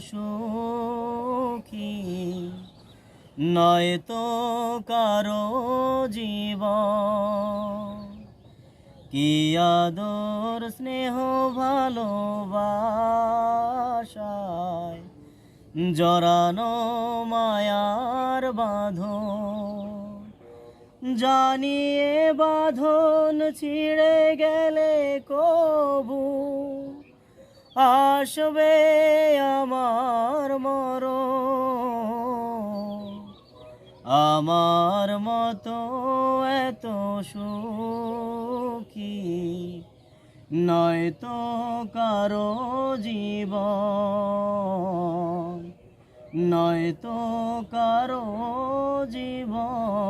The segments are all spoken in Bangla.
সুখী। নয় তো কারও জীবন। কি আদর, স্নেহ, ভালোবাসায় জরানো মায়ার বাঁধন। জানিয়ে বাঁধন ছিঁড়ে গেলে কবু আসবে আমার মর আমার মতো এত সুখী নয়তো কারও জীবন নয়তো কারও জীবন।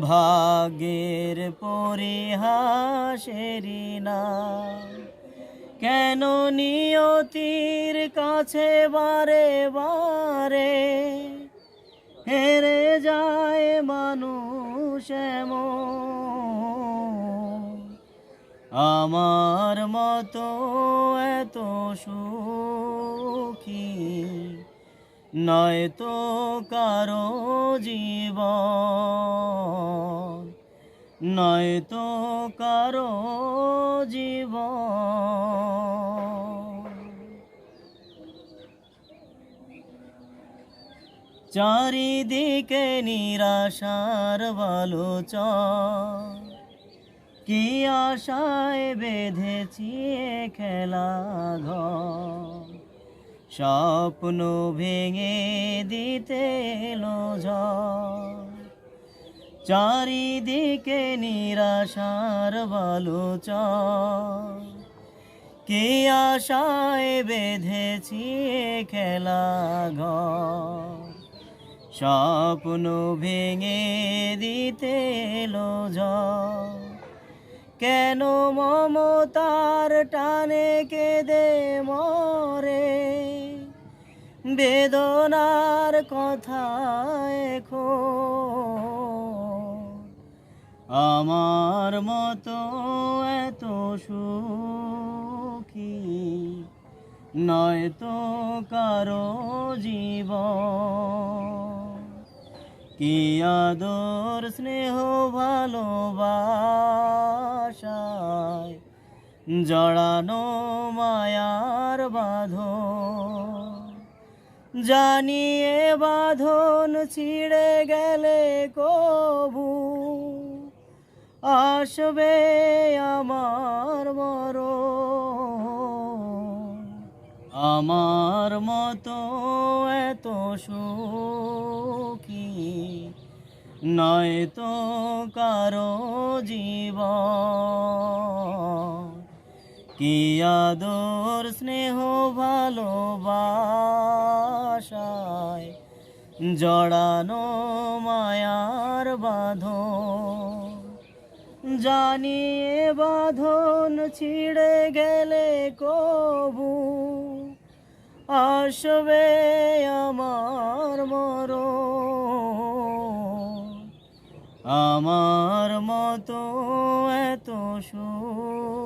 ভাগ্যের পরিহাসেরি না। কেন নিয়তির কাছে বারে বারে হেরে যায় মানুষ আমার মতো এত সুখী নয়তো কারও জীবন নয়তো কারও জীব চারিদিকে নিরাশার বালোচ কি আশায় বেঁধেছি খেলা ঘর স্বপ্ন ভেঙে দিতে এলো চারিদিকে নিরাশার বালোচ কি আশায় বেঁধেছি খেলা ঘর। স্বপ্ন ভেঙে দিতে এলো কেন মমতার টানে কেঁদে মরে? বেদনার কথা এখন। আমার মতো এত সুখী নয়তো কারও জীব কি আদর, স্নেহ, ভালোবাসায় জড়ানো মায়ার বাঁধন। জানিয়ে বাঁধন ছিঁড়ে গেলে কবু। আসবে আমার মর আমার মতো এত সুখী নয় তো কারও জীবন। কি আদর, স্নেহ, ভালোবাসায় জড়ানো মায়ার বাঁধন। জানিয়ে বাঁধন ছিঁড়ে গেলে কবু, আসবে আমার মর আমার মতো এত সুখী